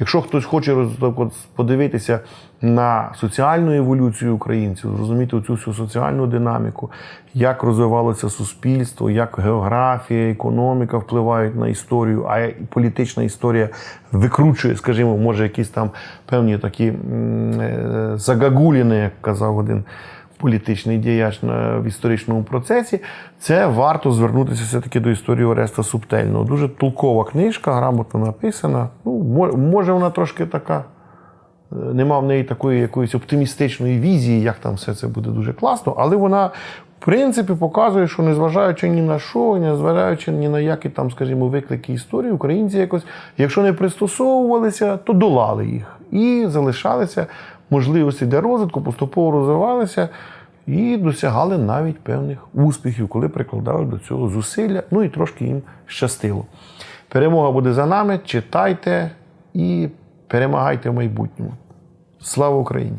Якщо хтось хоче подивитися на соціальну еволюцію українців, зрозуміти цю всю соціальну динаміку, як розвивалося суспільство, як географія, економіка впливають на історію, а політична історія викручує, скажімо, може, якісь там певні такі е, загагуліни, як казав один політичний діяч на- в історичному процесі, це варто звернутися все-таки до історії Ореста Субтельного. Дуже толкова книжка, грамотно написана. Може, вона трошки така. е, Нема в неї такої якоїсь оптимістичної візії, як там все це буде дуже класно, але вона, в принципі, показує, що незважаючи ні на що, незважаючи ні на які там, скажімо, виклики історії, українці якось, якщо не пристосовувалися, то долали їх і залишалися можливості для розвитку, поступово розвивалися і досягали навіть певних успіхів, коли прикладали до цього зусилля, ну і трошки їм щастило. Перемога буде за нами. Читайте і перемагайте в майбутньому. Слава Україні!